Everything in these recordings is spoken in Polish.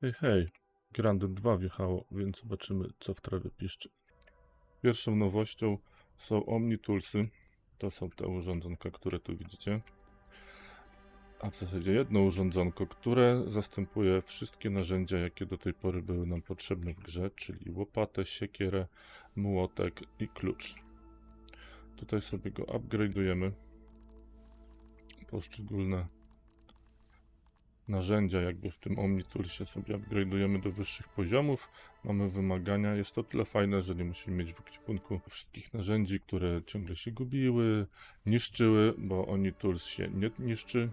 Hej, hej, Grandin 2 wjechało, więc zobaczymy, co w trawie piszczy. Pierwszą nowością są Omnitulsy. To są te urządzonka, które tu widzicie. A w zasadzie jedno urządzonko, które zastępuje wszystkie narzędzia, jakie do tej pory były nam potrzebne w grze, czyli łopatę, siekierę, młotek i klucz. Tutaj sobie go upgrade'ujemy. Poszczególne narzędzia jakby w tym Omnitulsie sobie upgrade'ujemy do wyższych poziomów. Mamy wymagania. Jest to tyle fajne, że nie musimy mieć w ekwipunku wszystkich narzędzi, które ciągle się gubiły, niszczyły, bo Omnituls się nie niszczy.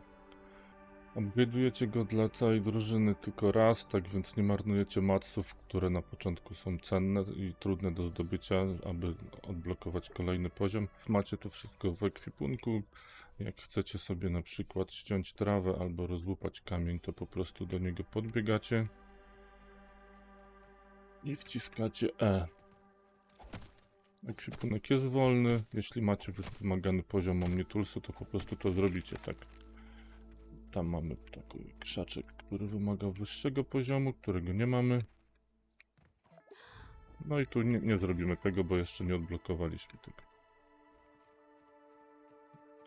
Upgrade'ujecie go dla całej drużyny tylko raz, tak więc nie marnujecie matsów, które na początku są cenne i trudne do zdobycia, aby odblokować kolejny poziom. Macie to wszystko w ekwipunku. Jak chcecie sobie na przykład ściąć trawę albo rozłupać kamień, to po prostu do niego podbiegacie i wciskacie E. Ekwipunek jest wolny. Jeśli macie wymagany poziom Omnitulsu, to po prostu to zrobicie tak. Tam mamy taki krzaczek, który wymaga wyższego poziomu, którego nie mamy. No i tu nie, nie zrobimy tego, bo jeszcze nie odblokowaliśmy tego.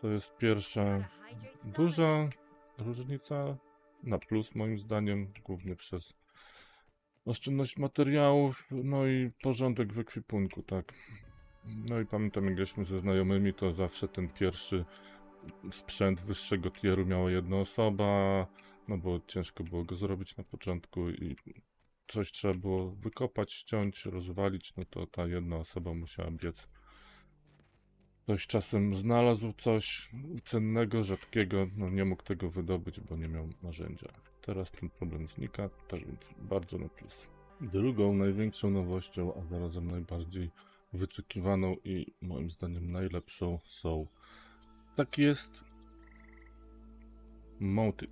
To jest pierwsza duża różnica na plus moim zdaniem, głównie przez oszczędność materiałów, no i porządek w ekwipunku, tak. No i pamiętam, jak graliśmy ze znajomymi, to zawsze ten pierwszy sprzęt wyższego tieru miała jedna osoba, no bo ciężko było go zrobić na początku i coś trzeba było wykopać, ściąć, rozwalić, no to ta jedna osoba musiała biec. Ktoś czasem znalazł coś cennego, rzadkiego, no nie mógł tego wydobyć, bo nie miał narzędzia. Teraz ten problem znika, tak więc bardzo na plus. Drugą największą nowością, a zarazem najbardziej wyczekiwaną i moim zdaniem najlepszą są tak jest moty.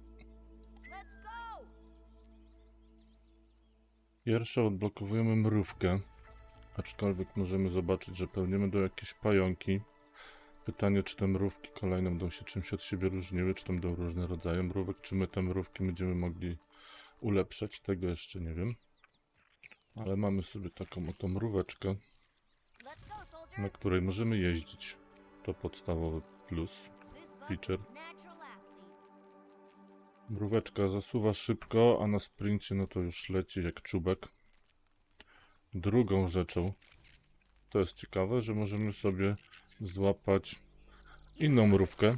Pierwszą odblokowujemy mrówkę, aczkolwiek możemy zobaczyć, że pełnimy do jakieś pająki. Pytanie, czy te mrówki kolejne będą się czymś od siebie różniły, czy to będą różne rodzaje mrówek, czy my te mrówki będziemy mogli ulepszać, tego jeszcze nie wiem. Ale mamy sobie taką oto mróweczkę, na której możemy jeździć. To podstawowy plus. Feature. Mróweczka zasuwa szybko, a na sprincie no to już leci jak czubek. Drugą rzeczą, to jest ciekawe, że możemy sobie złapać inną mrówkę.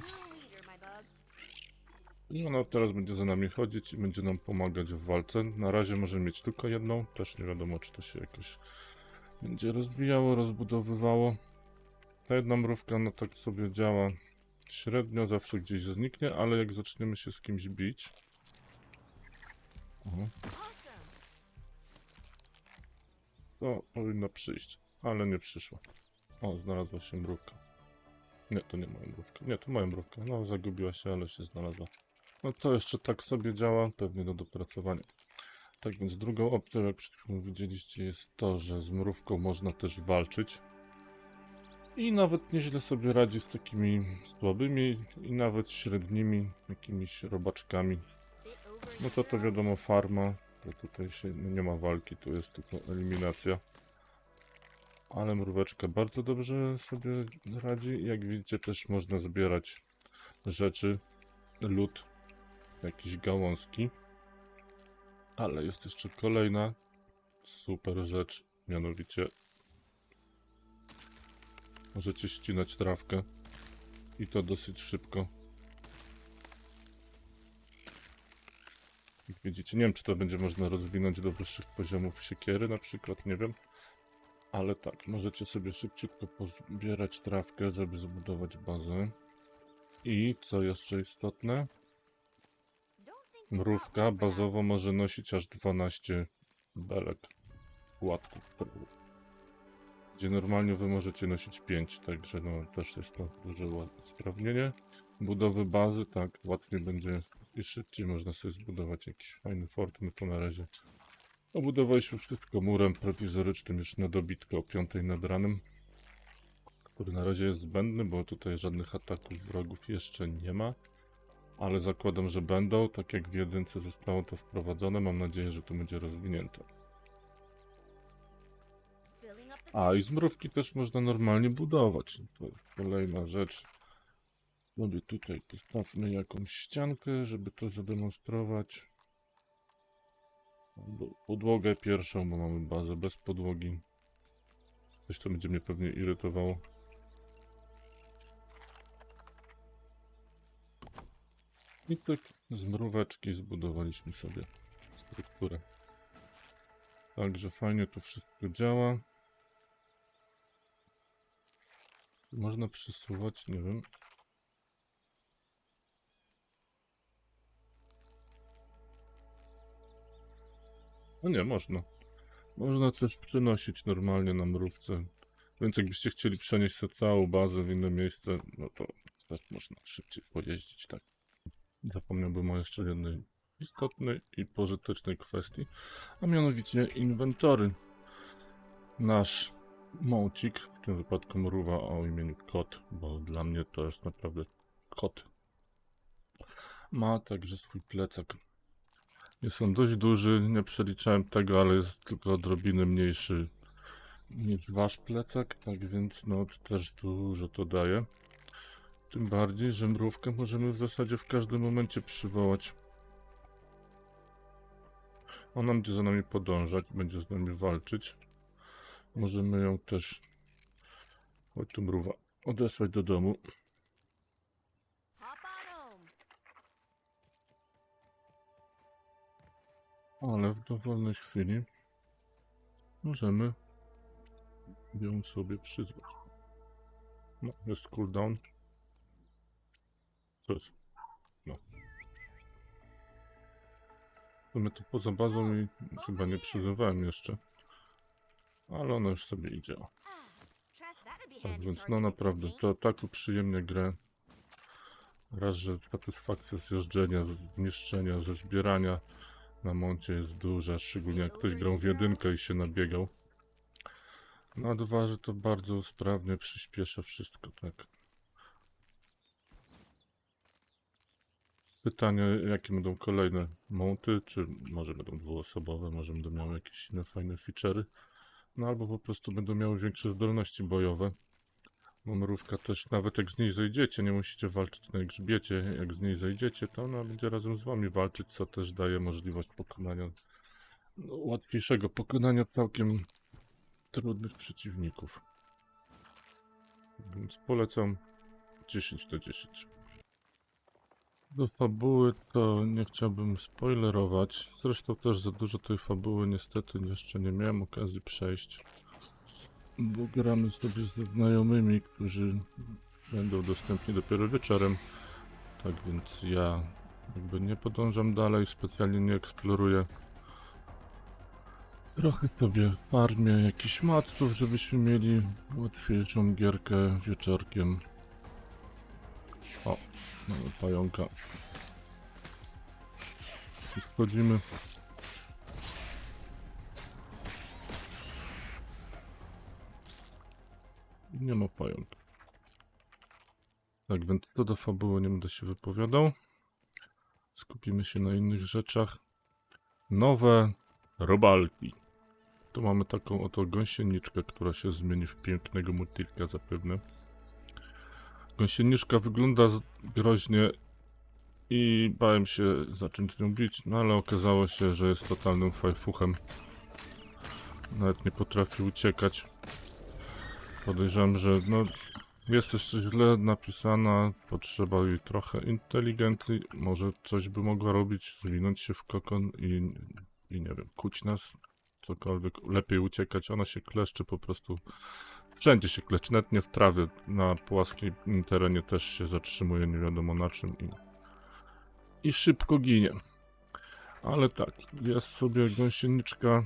I ona teraz będzie za nami chodzić i będzie nam pomagać w walce. Na razie możemy mieć tylko jedną, też nie wiadomo czy to się jakoś będzie rozwijało, rozbudowywało. Ta jedna mrówka no tak sobie działa średnio, zawsze gdzieś zniknie, ale jak zaczniemy się z kimś bić... Aha. To powinno przyjść, ale nie przyszło. O, znalazła się mrówka. Nie, to nie moja mrówka. Nie, to moja mrówka. No, zagubiła się, ale się znalazła. No to jeszcze tak sobie działa, pewnie do dopracowania. Tak więc drugą opcją, jak przed chwilą widzieliście, jest to, że z mrówką można też walczyć. I nawet nieźle sobie radzi z takimi słabymi i nawet średnimi jakimiś robaczkami. No to to wiadomo farma, to tutaj się nie ma walki, tu jest tylko eliminacja. Ale mróweczka bardzo dobrze sobie radzi. Jak widzicie też można zbierać rzeczy, lód, jakieś gałązki. Ale jest jeszcze kolejna super rzecz, mianowicie możecie ścinać trawkę i to dosyć szybko. Jak widzicie, nie wiem czy to będzie można rozwinąć do wyższych poziomów siekiery na przykład, nie wiem. Ale tak, możecie sobie szybciutko pozbierać trawkę, żeby zbudować bazę. I co jeszcze istotne, mrówka bazowo może nosić aż 12 belek, łatków prochu. Gdzie normalnie wy możecie nosić 5, także no też jest to duże usprawnienie. Budowy bazy, tak, łatwiej będzie i szybciej można sobie zbudować jakiś fajny fort. My to na razie obudowaliśmy wszystko murem prowizorycznym już na dobitkę o 5 nad ranem, który na razie jest zbędny, bo tutaj żadnych ataków wrogów jeszcze nie ma. ale zakładam, że będą, tak jak w jedynce zostało to wprowadzone. Mam nadzieję, że to będzie rozwinięte. A, i zmrówki też można normalnie budować. To kolejna rzecz. Sobie tutaj postawmy jakąś ściankę, żeby to zademonstrować. Podłogę pierwszą, bo mamy bazę bez podłogi. Coś, co będzie mnie pewnie irytowało. I cyk, z mróweczki zbudowaliśmy sobie strukturę. Także fajnie to wszystko działa. Można przesuwać, nie wiem. No nie, można. Można też przenosić normalnie na mrówce. Więc jakbyście chcieli przenieść całą bazę w inne miejsce, no to też można szybciej pojeździć, tak. Zapomniałbym o jeszcze jednej istotnej i pożytecznej kwestii, a mianowicie inwentory. Nasz Mącik, w tym wypadku mruwa o imieniu Kot, bo dla mnie to jest naprawdę kot. Ma także swój plecak. Jest on dość duży, nie przeliczałem tego, ale jest tylko odrobinę mniejszy niż wasz plecak, tak więc no też dużo to daje. Tym bardziej, że mrówkę możemy w zasadzie w każdym momencie przywołać. Ona będzie za nami podążać, będzie z nami walczyć. Możemy ją też, chodź tu mrówa, odesłać do domu. Ale w dowolnej chwili możemy ją sobie przyzwać. No, jest cooldown. Co jest? No. Sumie to poza bazą i chyba nie przyzywałem jeszcze. Ale ona już sobie idzie. Tak więc no naprawdę, to tak uprzyjemnia grę. Raz, że satysfakcja z jeżdżenia, z niszczenia, ze zbierania na moncie jest duża, szczególnie jak ktoś grał w jedynkę i się nabiegał. No a dwa, że to bardzo sprawnie przyspiesza wszystko, tak. Pytanie, jakie będą kolejne monty, czy może będą dwuosobowe, może będą miały jakieś inne fajne feature'y. No albo po prostu będą miały większe zdolności bojowe. Bo mrówka też, nawet jak z niej zejdziecie, nie musicie walczyć na grzbiecie. Jak z niej zejdziecie, to ona będzie razem z wami walczyć, co też daje możliwość pokonania, no, łatwiejszego pokonania całkiem trudnych przeciwników. Więc polecam 10 na 10. Do fabuły to nie chciałbym spoilerować. Zresztą też za dużo tej fabuły niestety jeszcze nie miałem okazji przejść. Bo gramy sobie ze znajomymi, którzy będą dostępni dopiero wieczorem. Tak więc ja jakby nie podążam dalej, specjalnie nie eksploruję. Trochę sobie farmię jakichś maców, żebyśmy mieli łatwiejszą gierkę wieczorkiem. O, mamy pająka. I Nie ma pająka. Tak, więc to do fabuły nie będę się wypowiadał. Skupimy się na innych rzeczach. Nowe robalki. Tu mamy taką oto gąsieniczkę, która się zmieni w pięknego motylka zapewne. Gąsieniczka wygląda groźnie i bałem się zacząć z nią bić, no ale okazało się, że jest totalnym fajfuchem. Nawet nie potrafi uciekać. Podejrzewam, że no, jest jeszcze źle napisana, potrzeba jej trochę inteligencji. Może coś by mogła robić, zwinąć się w kokon i, i nie wiem, kuć nas, cokolwiek, lepiej uciekać. Ona się kleszczy po prostu. Wszędzie się kleszczy, nawet nie w trawie, na płaskim terenie też się zatrzymuje nie wiadomo na czym i, i szybko ginie. Ale tak, jest sobie gąsieniczka.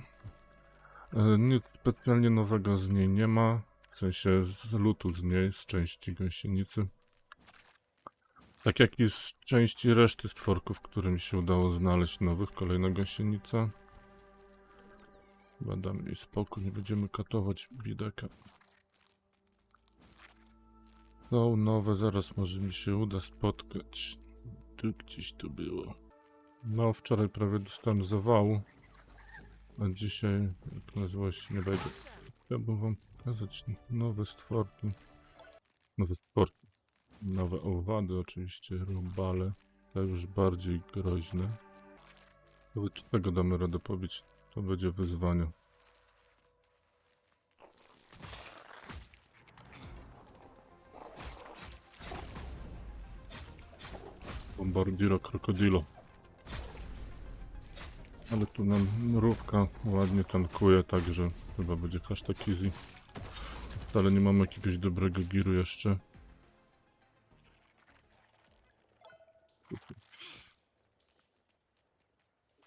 E, Nic specjalnie nowego z niej nie ma. W sensie z lutu z niej, z części gąsienicy. Tak jak i z części reszty stworków, które mi się udało znaleźć nowych. Kolejna gąsienica. Chyba dam jej spokój, nie będziemy katować biedaka. Są nowe, zaraz może mi się uda spotkać. tu gdzieś tu było. No, wczoraj prawie dostałem zawału. A dzisiaj, jak nazywa się, nie będzie. Chciałbym wam pokazać nowe stworki. Nowe stworki. Nowe owady oczywiście, robale. Te już bardziej groźne. Ciekawe, Czy tego damy radę pobić? To będzie wyzwanie. Bombardiro Krokodilo. Ale tu nam mrówka ładnie tankuje, także chyba będzie hashtag easy. Wcale nie mamy jakiegoś dobrego giru jeszcze.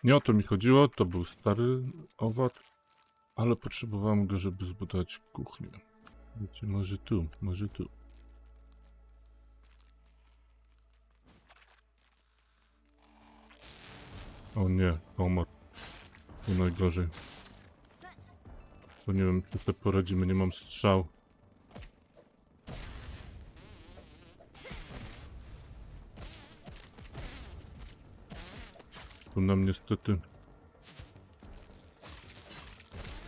Nie o to mi chodziło, to był stary owad, ale potrzebowałem go, żeby zbudować kuchnię. Wiecie, może tu, może tu. O nie, komar. To najgorzej. To nie wiem, czy sobie poradzimy, nie mam strzał. Nam niestety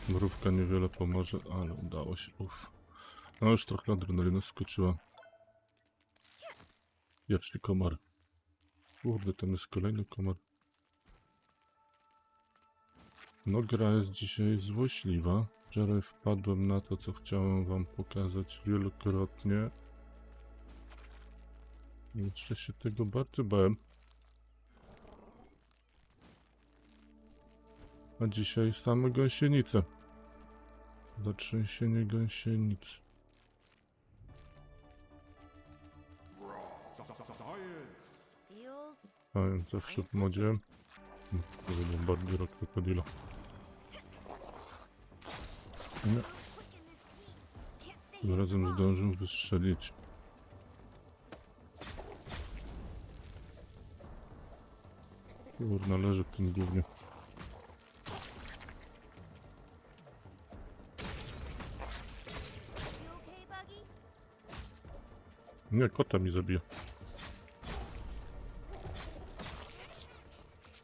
mrówka niewiele pomoże, ale udało się, uff. No już trochę adrenalina skoczyła. Pierwszy komar. Kurde, tam jest kolejny komar. No gra jest dzisiaj złośliwa. Wczoraj wpadłem na to, co chciałem wam pokazać wielokrotnie. Jeszcze się tego bardzo bałem. A dzisiaj same gąsienice. Zatrzęsienie gąsienic. A więc zawsze w modzie. Rok krokodilo. Nie, tym razem zdążył wystrzelić. Kurna, leży w tym głównie. Nie, kota mi zabija.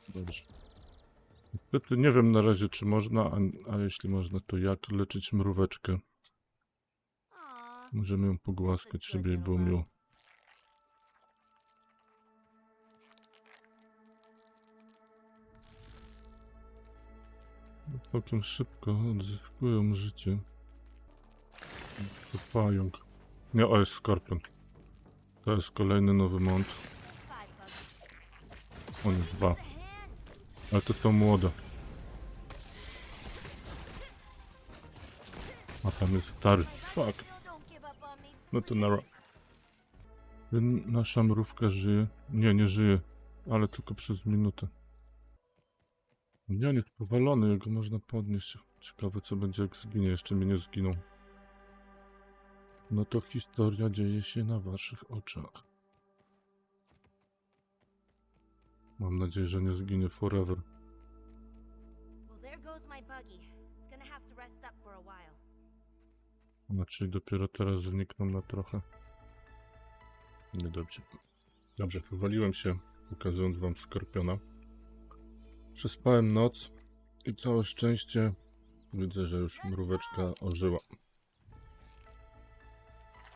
Dobrze. Niestety nie wiem na razie, czy można, a, a jeśli można, to jak leczyć mróweczkę. Możemy ją pogłaskać, żeby jej było miło. Całkiem szybko odzyskują życie. To pająk. Nie, o jest skorpion. To jest kolejny nowy Buggy. On jest dwa. Ale to są młode. A tam jest stary. Fuck. No, to nara. Nasza mrówka żyje. Nie, nie żyje. Ale tylko przez minutę. Nie, on jest powalony, jego można podnieść. Ciekawe co będzie jak zginie, jeszcze mnie nie zginął. No to historia dzieje się na waszych oczach. Mam nadzieję, że nie zginie forever. Znaczy dopiero teraz znikną na trochę. Niedobrze. Dobrze, wywaliłem się, pokazując wam skorpiona. Przespałem noc i całe szczęście widzę, że już mróweczka ożyła.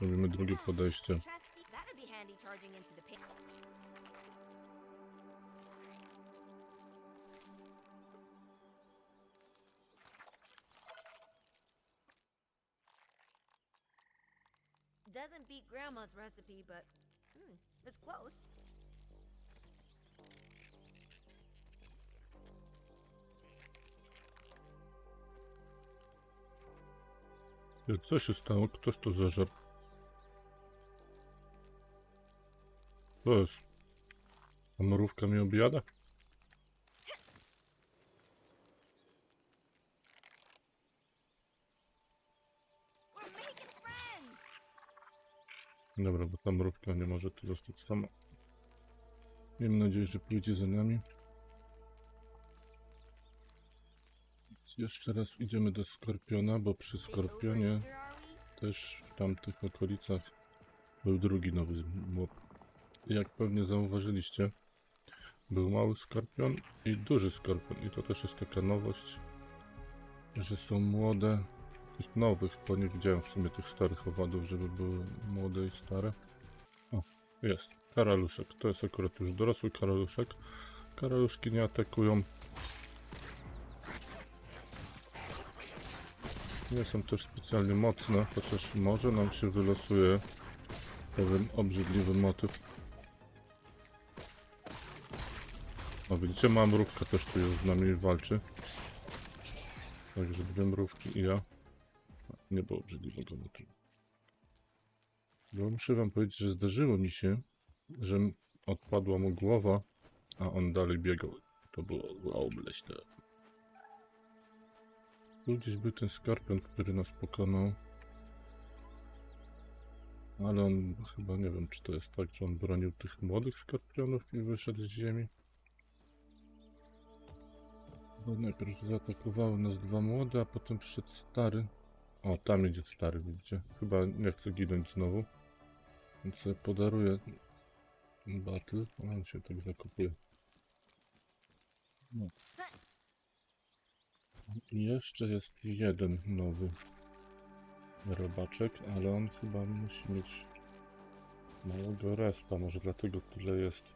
Robimy drugie podejście. Doesn't beat Grandma's recipe, but hmm, it's close. Co się stało? Ktoś to zeżarł? Co jest? A mrówka mnie objada? Dobra, bo ta mrówka nie może tu zostać sama. Miejmy nadzieję, że pójdzie za nami. Jeszcze raz idziemy do Skorpiona, bo przy Skorpionie też w tamtych okolicach był drugi nowy mob. Jak pewnie zauważyliście, był mały skorpion i duży skorpion. I to też jest taka nowość, że są młode, tych nowych, bo nie widziałem w sumie tych starych owadów, żeby były młode i stare. O, jest. Karaluszek. To jest akurat już dorosły karaluszek. Karaluszki nie atakują. Nie są też specjalnie mocne, chociaż może nam się wylosuje pewien obrzydliwy motyw. O, widzicie, ma mrówka też tu już z nami walczy. Także dwie mrówki i ja. Nie było obrzydliwego motywu. Bo muszę wam powiedzieć, że zdarzyło mi się, że odpadła mu głowa, a on dalej biegał. To było wow, leśne. Tu gdzieś był ten skorpion, który nas pokonał. Ale on chyba nie wiem, czy to jest tak, że on bronił tych młodych skorpionów i wyszedł z ziemi. Najpierw zaatakowały nas dwa młode, a potem przyszedł stary. O, tam idzie stary, widzicie? Chyba nie chce ginąć znowu. Więc podaruję battle. On się tak zakopuje. No. I jeszcze jest jeden nowy robaczek, ale on chyba musi mieć małego respa. Może dlatego tyle jest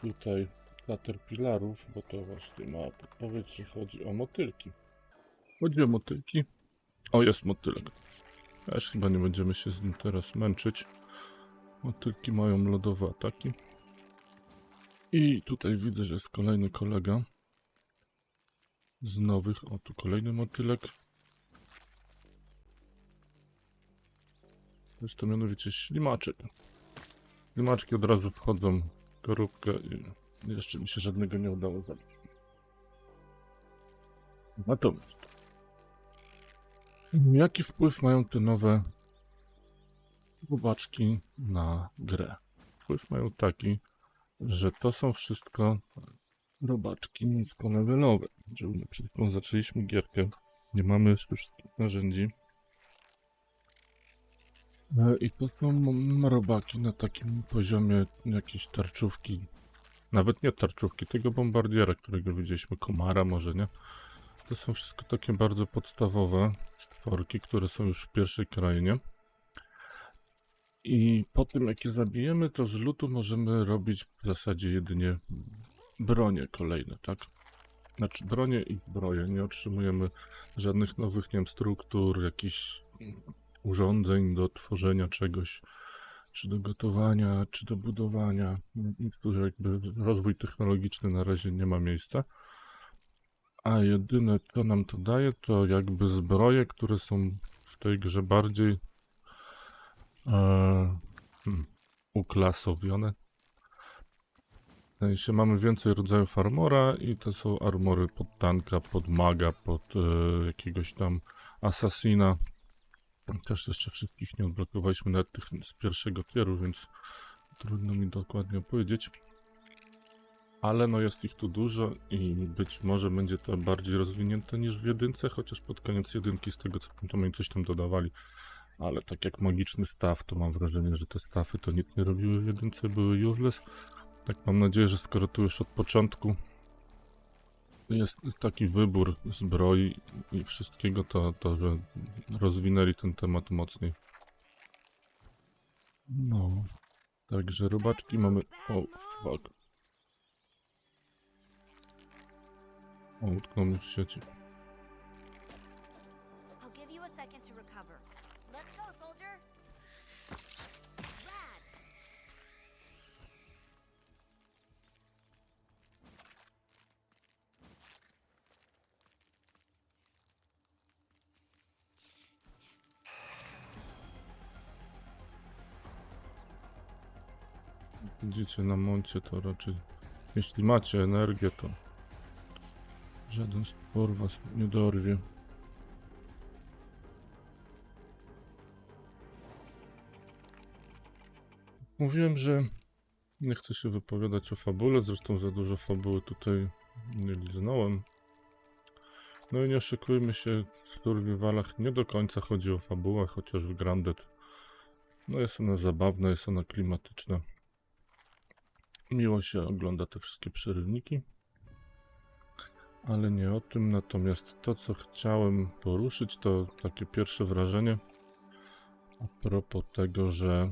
tutaj caterpillarów, bo to właśnie ma podpowiedź, że chodzi o motylki. Chodzi o motylki. O, jest motylek. Też chyba nie będziemy się z nim teraz męczyć. Motylki mają lodowe ataki. I tutaj widzę, że jest kolejny kolega. Z nowych. O, tu kolejny motylek. Jest to mianowicie ślimaczek. Ślimaczki od razu wchodzą w koróbkę i jeszcze mi się żadnego nie udało zabić. Natomiast jaki wpływ mają te nowe robaczki na grę? Wpływ mają taki, że to są wszystko robaczki niskolevelowe. Przed chwilą zaczęliśmy gierkę, nie mamy jeszcze wszystkich narzędzi. E, I to są robaki na takim poziomie jakiejś tarczówki. Nawet nie tarczówki, tego bombardiera, którego widzieliśmy, komara może, nie? To są wszystko takie bardzo podstawowe stworki, które są już w pierwszej krainie. I po tym, jak je zabijemy, to z lutu możemy robić w zasadzie jedynie bronie kolejne, tak? Znaczy bronie i zbroje. Nie otrzymujemy żadnych nowych, nie wiem, struktur, jakichś urządzeń do tworzenia czegoś, czy do gotowania, czy do budowania. Tu jakby rozwój technologiczny na razie nie ma miejsca. A jedyne, co nam to daje, to jakby zbroje, które są w tej grze bardziej e, hmm, uklasowione. W sensie mamy więcej rodzajów armora i to są armory pod tanka, pod maga, pod e, jakiegoś tam asasina. Też jeszcze wszystkich nie odblokowaliśmy, nawet tych z pierwszego tieru, więc trudno mi dokładnie powiedzieć. Ale no jest ich tu dużo i być może będzie to bardziej rozwinięte niż w jedynce, chociaż pod koniec jedynki z tego co pamiętam oni coś tam dodawali. Ale tak jak magiczny staw, to mam wrażenie, że te stafy to nic nie robiły w jedynce, były useless. Tak mam nadzieję, że skoro tu już od początku jest taki wybór zbroi i wszystkiego, to, to że rozwinęli ten temat mocniej. No. Także robaczki mamy... O, fuck. O, utknął mi w sieci. Widzicie na moncie to raczej... Jeśli macie energię, to... Żaden stwór was nie dorwie. Mówiłem, że nie chcę się wypowiadać o fabule, zresztą za dużo fabuły tutaj nie liznąłem. No i nie oszukujmy się, w Survivalach nie do końca chodzi o fabułę, chociaż w Grounded no jest ona zabawna, jest ona klimatyczna. Miło się ogląda te wszystkie przerywniki. Ale nie o tym, natomiast to, co chciałem poruszyć, to takie pierwsze wrażenie a propos tego, że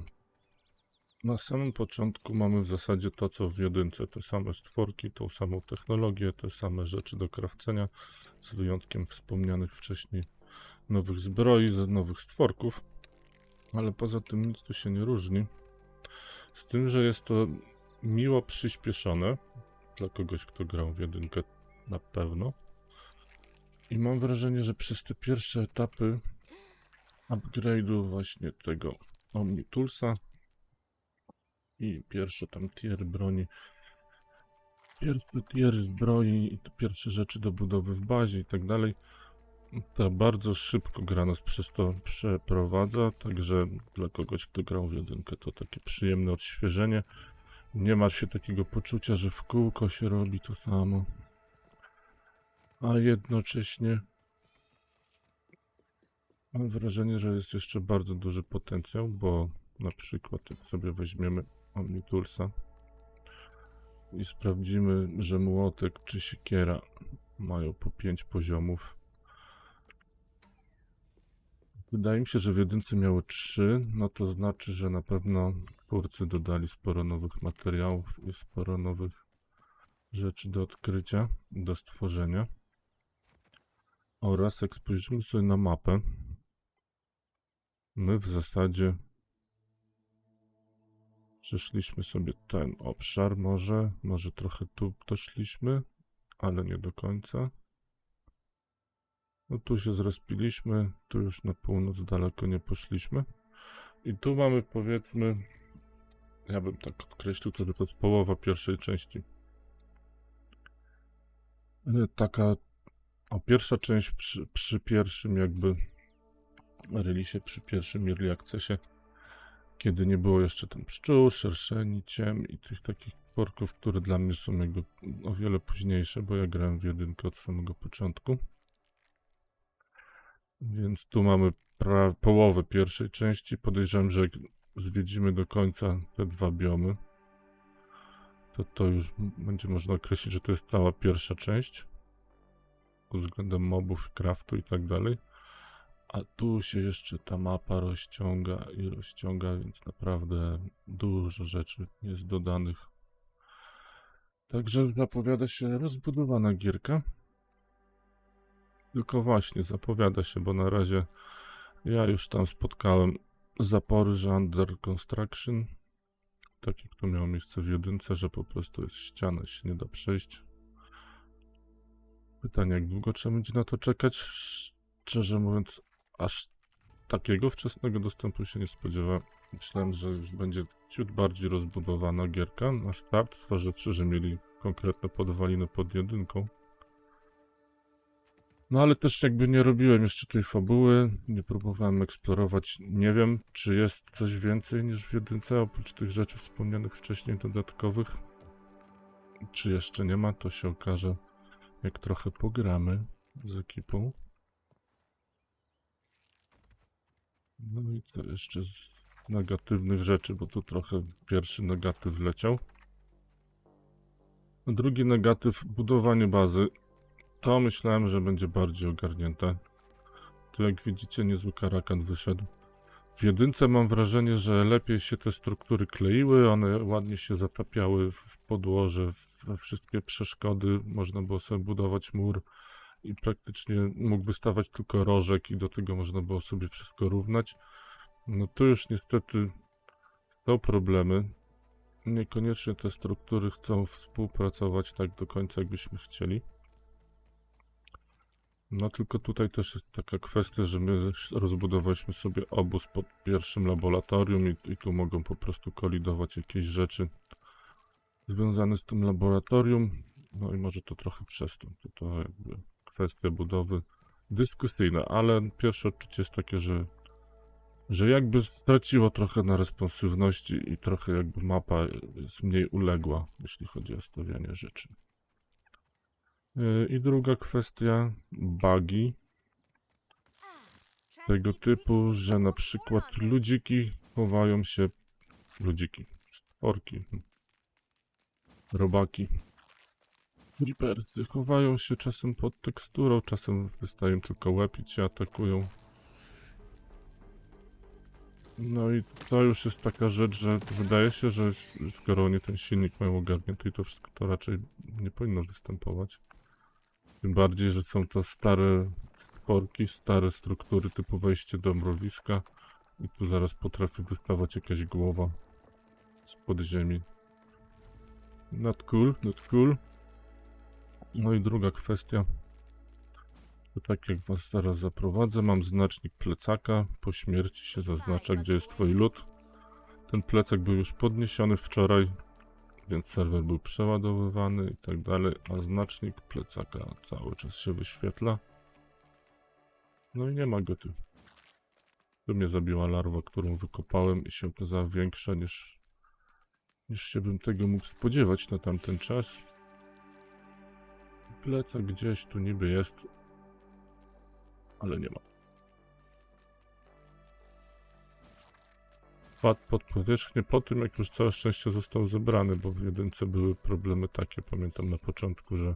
na samym początku mamy w zasadzie to, co w jedynce, te same stworki, tą samą technologię, te same rzeczy do krawcenia, z wyjątkiem wspomnianych wcześniej nowych zbroi, nowych stworków, ale poza tym nic tu się nie różni. Z tym, że jest to miło przyspieszone dla kogoś, kto grał w jedynkę na pewno. I mam wrażenie, że przez te pierwsze etapy upgrade'u właśnie tego Omnitulsa i pierwsze tam tier broni, pierwsze tier zbroi i te pierwsze rzeczy do budowy w bazie i tak dalej, to bardzo szybko gra nas przez to przeprowadza, także dla kogoś, kto grał w jedynkę, to takie przyjemne odświeżenie. Nie ma się takiego poczucia, że w kółko się robi to samo. A jednocześnie mam wrażenie, że jest jeszcze bardzo duży potencjał, bo na przykład jak sobie weźmiemy Omnitulsa i sprawdzimy, że młotek czy siekiera mają po 5 poziomów. Wydaje mi się, że w jedynce miały 3, no to znaczy, że na pewno twórcy dodali sporo nowych materiałów i sporo nowych rzeczy do odkrycia, do stworzenia. Oraz jak spojrzymy sobie na mapę, my w zasadzie przeszliśmy sobie ten obszar, może, może trochę tu doszliśmy, ale nie do końca. No tu się zrespiliśmy, tu już na północ daleko nie poszliśmy. I tu mamy powiedzmy, ja bym tak odkreślił, to, to połowa pierwszej części. E, Taka, o pierwsza część przy, przy pierwszym jakby releasie, przy pierwszym early accessie, kiedy nie było jeszcze tam pszczół, szerszeni, ciem i tych takich porków, które dla mnie są jakby o wiele późniejsze, bo ja grałem w jedynkę od samego początku. Więc tu mamy połowę pierwszej części. Podejrzewam, że zwiedzimy do końca te dwa biomy, to to już będzie można określić, że to jest cała pierwsza część pod względem mobów, craftu i tak dalej. A tu się jeszcze ta mapa rozciąga i rozciąga, więc naprawdę dużo rzeczy jest dodanych. Także zapowiada się rozbudowana gierka. Tylko właśnie zapowiada się, bo na razie ja już tam spotkałem zapory, Under Construction, tak jak to miało miejsce w jedynce, że po prostu jest ściana, się nie da przejść. Pytanie, jak długo trzeba będzie na to czekać? Szczerze mówiąc, aż takiego wczesnego dostępu się nie spodziewałem. Myślałem, że już będzie ciut bardziej rozbudowana gierka na start, zważywszy, że mieli konkretne podwaliny pod jedynką. No ale też jakby nie robiłem jeszcze tej fabuły, nie próbowałem eksplorować. Nie wiem, czy jest coś więcej niż w jedynce, oprócz tych rzeczy wspomnianych wcześniej dodatkowych. Czy jeszcze nie ma, to się okaże, jak trochę pogramy z ekipą. No i co jeszcze z negatywnych rzeczy, bo tu trochę pierwszy negatyw leciał. Drugi negatyw, budowanie bazy. To myślałem, że będzie bardziej ogarnięte. Tu jak widzicie niezły karakan wyszedł. W jedynce mam wrażenie, że lepiej się te struktury kleiły, one ładnie się zatapiały w podłoże, we wszystkie przeszkody, można było sobie budować mur i praktycznie mógł wystawać tylko rożek i do tego można było sobie wszystko równać. No tu już niestety są problemy. Niekoniecznie te struktury chcą współpracować tak do końca, jakbyśmy chcieli. No tylko tutaj też jest taka kwestia, że my rozbudowaliśmy sobie obóz pod pierwszym laboratorium i, i tu mogą po prostu kolidować jakieś rzeczy związane z tym laboratorium. No i może to trochę przez to. To, to jakby kwestia budowy dyskusyjna, ale pierwsze odczucie jest takie, że, że jakby straciło trochę na responsywności i trochę jakby mapa jest mniej uległa, jeśli chodzi o stawianie rzeczy. Yy, I druga kwestia, bugi tego typu, że na przykład ludziki chowają się, ludziki, stworki, Robaki. Reapercy chowają się czasem pod teksturą, czasem wystają tylko łeb i cię atakują. No i to już jest taka rzecz, że wydaje się, że skoro oni ten silnik mają ogarnięty i to wszystko, to raczej nie powinno występować. Tym bardziej, że są to stare stworki, stare struktury typu wejście do mrowiska i tu zaraz potrafi wystawać jakaś głowa z podziemi. Not cool, not cool. No i druga kwestia. To tak jak was zaraz zaprowadzę, mam znacznik plecaka. Po śmierci się zaznacza, gdzie jest twój lód. Ten plecak był już podniesiony wczoraj, więc serwer był przeładowywany i tak dalej, a znacznik plecaka cały czas się wyświetla. No i nie ma go tu. Tu mnie zabiła larwa, którą wykopałem i się okazała większa niż, niż się bym tego mógł spodziewać na tamten czas. Plecak gdzieś tu niby jest, ale nie ma. Padł pod powierzchnię po tym, jak już całe szczęście został zebrany, bo w jedynce były problemy takie, pamiętam na początku, że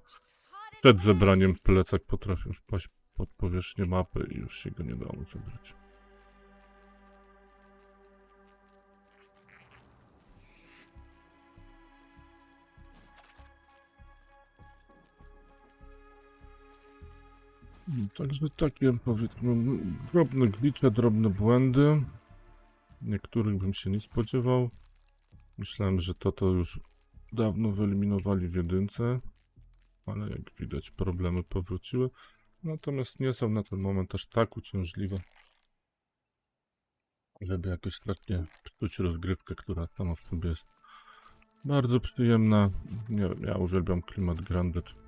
przed zebraniem plecak potrafił wpaść pod powierzchnię mapy i już się go nie dało zebrać. Mm, Także takie powiedzmy drobne glicze, drobne błędy. Niektórych bym się nie spodziewał. Myślałem, że to to już dawno wyeliminowali w jedynce, ale jak widać problemy powróciły. Natomiast nie są na ten moment aż tak uciążliwe, żeby jakoś strasznie psuć rozgrywkę, która sama w sobie jest bardzo przyjemna. Nie wiem, ja uwielbiam klimat Grounded.